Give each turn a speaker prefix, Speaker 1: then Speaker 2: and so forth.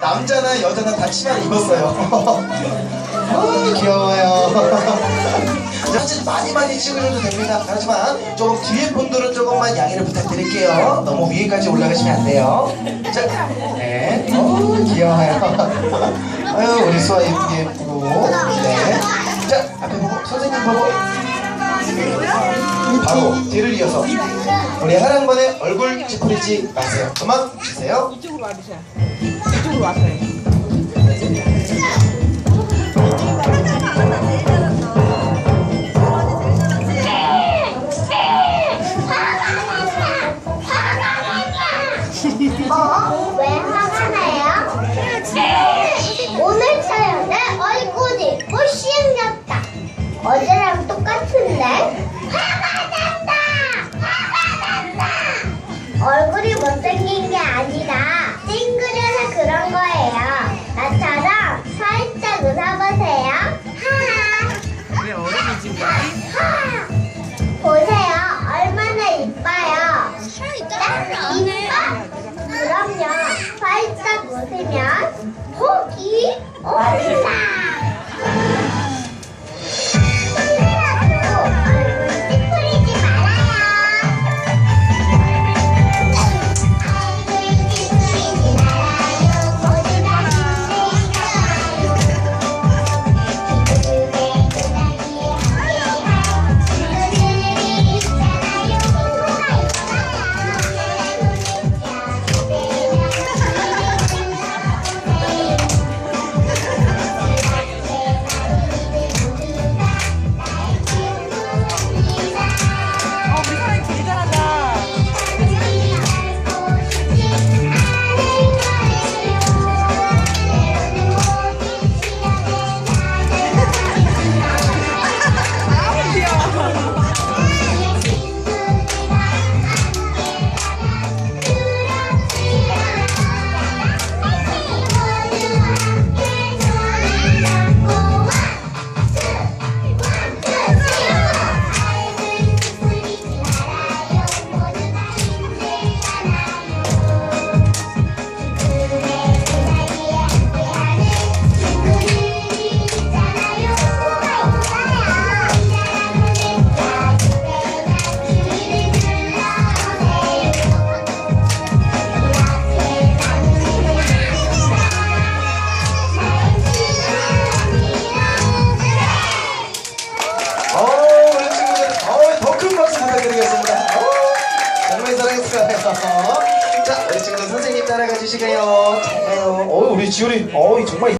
Speaker 1: 남자나 여자나 다 치마를 입었어요. 아, 귀여워요. 사진 많이 많이 찍으셔도 됩니다. 하지만 조금 뒤에 분들은 조금만 양해를 부탁드릴게요. 너무 위에까지 올라가시면 안 돼요. 자, 네. 어, 귀여워요. 아유, 우리 수아 예쁘게 예쁘고. 네. 자, 앞에 보고, 선생님 보고. 바로 뒤를 이어서 우리 하랑반의 얼굴 찌푸리지 마세요. 음악 주세요.
Speaker 2: 이쪽으로 와주세요. 이쪽으로 와서요.
Speaker 3: 어? 왜 화가 나요? 오늘 촬영은 얼굴이 못생겼다. 어제랑 똑같은데? 얼굴이 못생긴 게 아니라 찡그려서 그런 거예요. 나처럼 살짝 웃어보세요. 하하!
Speaker 2: 왜 어른이 지금
Speaker 3: 하! 보세요. 얼마나 이뻐요. 이뻐? 그럼요. 활짝 웃으면 복이 옵니다.
Speaker 1: 사랑스러워요. 자, 우리 친구들 선생님 따라가 주시게요. 잘 가요. 어, 우리 지율이, 어, 정말